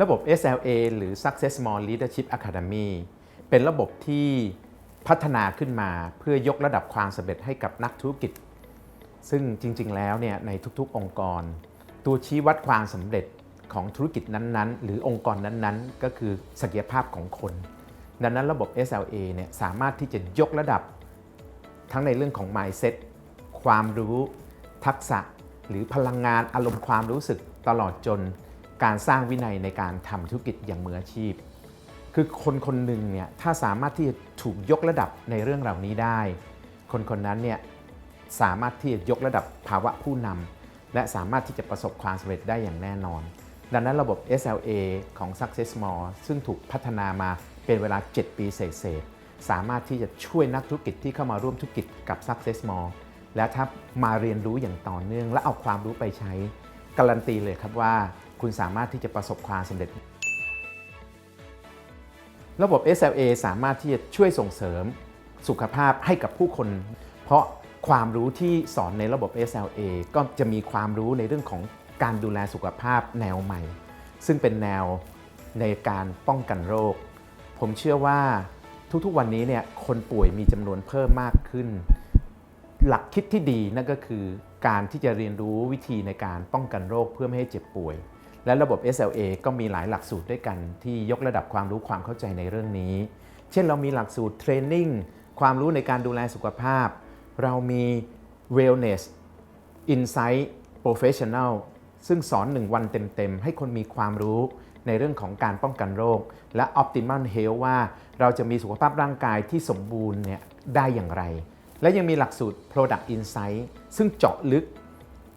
ระบบ SLA หรือ Success More Leadership Academy เป็นระบบที่พัฒนาขึ้นมาเพื่อยกระดับความสำเร็จให้กับนักธุรกิจ ซึ่งจริง ๆ แล้วเนี่ยในทุกๆ องค์กร ตัวชี้วัดความสำเร็จของธุรกิจนั้นๆ หรือองค์กรนั้นๆ ก็คือศักยภาพของคน ดังนั้นระบบ SLA เนี่ยสามารถที่จะยกระดับทั้งในเรื่องของ mindset ความรู้ ทักษะ หรือพลังงานอารมณ์ความรู้สึกตลอดจน การสร้างวินัยในการทำธุรกิจอย่างมืออาชีพ คือคนคนหนึ่งเนี่ยถ้าสามารถที่จะถูกยกระดับในเรื่องเหล่านี้ได้ คนคนนั้นเนี่ยสามารถที่จะยกระดับภาวะผู้นำและสามารถที่จะประสบความสำเร็จได้อย่างแน่นอน ดังนั้นระบบ SLA ของ Success More ซึ่งถูกพัฒนามาเป็นเวลา 7 ปีเศษสามารถที่จะช่วยนักธุรกิจที่เข้ามาร่วมธุรกิจกับ Success More และถ้ามาเรียนรู้อย่างต่อเนื่อง และเอาความรู้ไปใช้ การันตีเลยครับว่า คุณสามารถที่จะประสบความสำเร็จ ระบบ SLA สามารถที่จะช่วยส่งเสริมสุขภาพให้กับผู้คน เพราะความรู้ที่สอนในระบบ SLA ก็จะมีความรู้ในเรื่องของการดูแลสุขภาพแนวใหม่ ซึ่งเป็นแนวในการป้องกันโรค ผมเชื่อว่าทุกๆวันนี้เนี่ยคนป่วยมีจำนวนเพิ่มมากขึ้น หลักคิดที่ดีนั่นก็คือการที่จะเรียนรู้วิธีในการป้องกันโรคเพื่อไม่ให้เจ็บป่วย และระบบ SLA ก็มีหลายหลักสูตรด้วยกันที่ยกระดับความรู้ความเข้าใจในเรื่องนี้ เช่นเรามีหลักสูตรเทรนนิ่งความรู้ในการดูแลสุขภาพ เรามี Wellness Insight Professional ซึ่งสอน 1 วันเต็ม ๆ ให้คนมีความรู้ในเรื่องของการป้องกันโรค และ Optimal Health ว่าเราจะมีสุขภาพร่างกายที่สมบูรณ์เนี่ยได้อย่างไร และยังมีหลักสูตร Product Insight ซึ่งเจาะลึก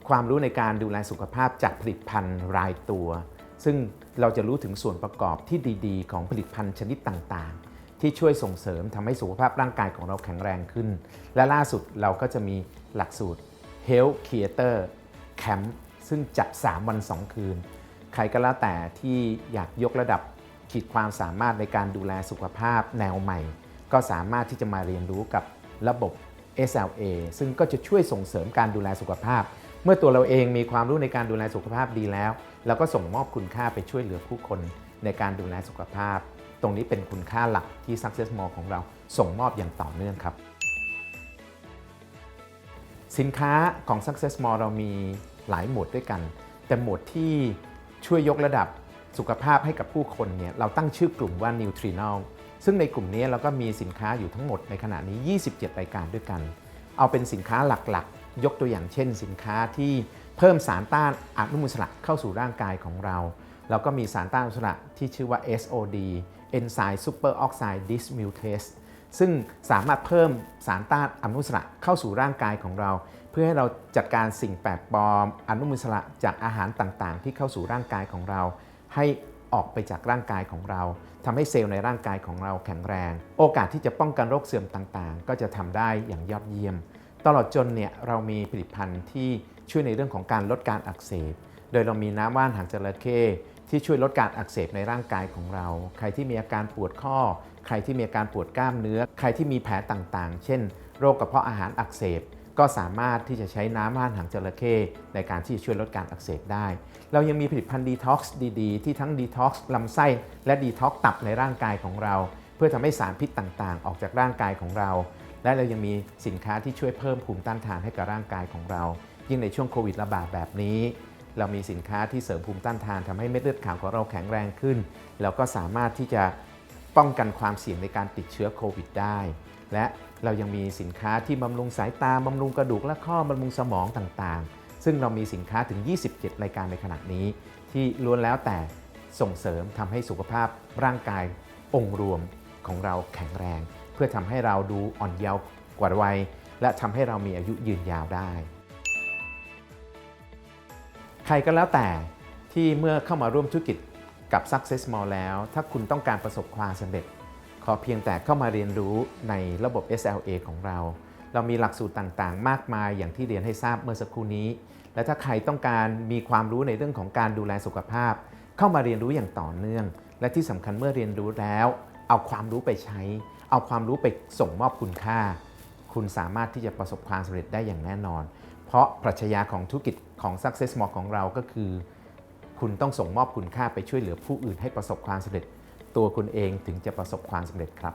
ความรู้ในการดูแลสุขภาพจากผลิตภัณฑ์รายตัว ซึ่งเราจะรู้ถึงส่วนประกอบที่ดีๆ ของผลิตภัณฑ์ชนิดต่างๆ ที่ช่วยส่งเสริมทำให้สุขภาพร่างกายของเราแข็งแรงขึ้น และล่าสุดเราก็จะมีหลักสูตร Health Creator Camp ซึ่งจัด 3 วัน 2 คืน ใครก็แล้วแต่ที่อยากยกระดับขีดความสามารถในการดูแลสุขภาพแนวใหม่ ก็สามารถที่จะมาเรียนรู้กับระบบ SLA ซึ่งก็จะช่วยส่งเสริมการดูแลสุขภาพ เมื่อตัวเราเองมีความรู้ในการดูแลสุขภาพดีแล้วเราก็ส่งมอบคุณค่าไปช่วยเหลือผู้คนในการดูแลสุขภาพ ตรงนี้เป็นคุณค่าหลักที่ Success Mall ของเราส่งมอบอย่างต่อเนื่องครับ สินค้าของ Success Mall เรามีหลายหมวดด้วยกัน แต่หมวดที่ช่วยยกระดับสุขภาพให้กับผู้คนเนี่ยเราตั้งชื่อกลุ่มว่า Nutrinal ซึ่งในกลุ่มนี้เราก็มีสินค้าอยู่ทั้งหมดในขณะนี้ 27 รายการด้วยกัน เอาเป็นสินค้าหลัก ยกตัวอย่างเช่น สินค้าที่เพิ่มสารต้านอนุมูลอิสระเข้าสู่ร่างกายของเรา แล้วก็มีสารต้านอนุมูลอิสระที่ชื่อว่า SOD Enzyme Super Oxide Dismutase ซึ่งสามารถเพิ่มสารต้านอนุมูลอิสระเข้าสู่ร่างกายของเรา เพื่อให้เราจัดการสิ่งแปลกปลอม อนุมูลอิสระจากอาหารต่างๆ ที่เข้าสู่ร่างกายของเรา ให้ออกไปจากร่างกายของเราทำให้เซลล์ในร่างกายของเราแข็งแรง โอกาสที่จะป้องกันโรคเสื่อมต่างๆ ก็จะทำได้อย่างยอดเยี่ยม ตลอดจนเนี่ยเรามีผลิตภัณฑ์ที่ช่วยในเรื่องของการลดการอักเสบ โดยเรามีน้ำว่านหางจระเข้ที่ช่วยลดการอักเสบในร่างกายของเรา ใครที่มีอาการปวดข้อ ใครที่มีอาการปวดกล้ามเนื้อ ใครที่มีแผลต่างๆ เช่น โรคกระเพาะอาหารอักเสบ ก็สามารถที่จะใช้น้ำว่านหางจระเข้ในการที่จะช่วยลดการอักเสบได้ เรายังมีผลิตภัณฑ์ดีท็อกซ์ดีๆ ที่ทั้งดีท็อกซ์ลำไส้และดีท็อกซ์ตับในร่างกายของเรา เพื่อทำให้สารพิษต่างๆ ออกจากร่างกายของเรา และเรายังมีสินค้าที่ช่วยเพิ่มภูมิต้านทานให้กับร่างกายของเรา ยิ่งในช่วงโควิดระบาดแบบนี้ เรามีสินค้าที่เสริมภูมิต้านทานทำให้เม็ดเลือดขาวของเราแข็งแรงขึ้นแล้วก็สามารถที่จะป้องกันความเสี่ยงในการติดเชื้อโควิดได้ และเรายังมีสินค้าที่บำรุงสายตาบำรุงกระดูกและข้อบำรุงสมองต่างๆ ซึ่งเรามีสินค้าถึง 27 รายการในขณะนี้ ที่ล้วนแล้วแต่ส่งเสริมทำให้สุขภาพร่างกายองค์รวมของเราแข็งแรง พื่อทำให้เราดูอ่อนเยาว์กว่าวัย และทำให้เรามีอายุยืนยาวได้ ใครก็แล้วแต่ที่เมื่อเข้ามาร่วมธุรกิจกับ Success Mall แล้ว ถ้าคุณต้องการประสบความสำเร็จ ขอเพียงแต่เข้ามาเรียนรู้ในระบบ SLA ของเรา เรามีหลักสูตรต่างๆ มากมายอย่างที่เรียนให้ทราบเมื่อสักครู่นี้ และถ้าใครต้องการมีความรู้ในเรื่องของการดูแลสุขภาพ เข้ามาเรียนรู้อย่างต่อเนื่อง และที่สำคัญเมื่อเรียนรู้แล้ว เอาความรู้ไปใช้ เอาความรู้ไปส่งมอบคุณค่า คุณสามารถที่จะประสบความสำเร็จได้อย่างแน่นอน เพราะปรัชญาของธุรกิจของ Success m o r e ของเราก็คือ คุณต้องส่งมอบคุณค่าไปช่วยเหลือผู้อื่นให้ประสบความสำเร็จ ตัวคุณเองถึงจะประสบความสำเร็จครับ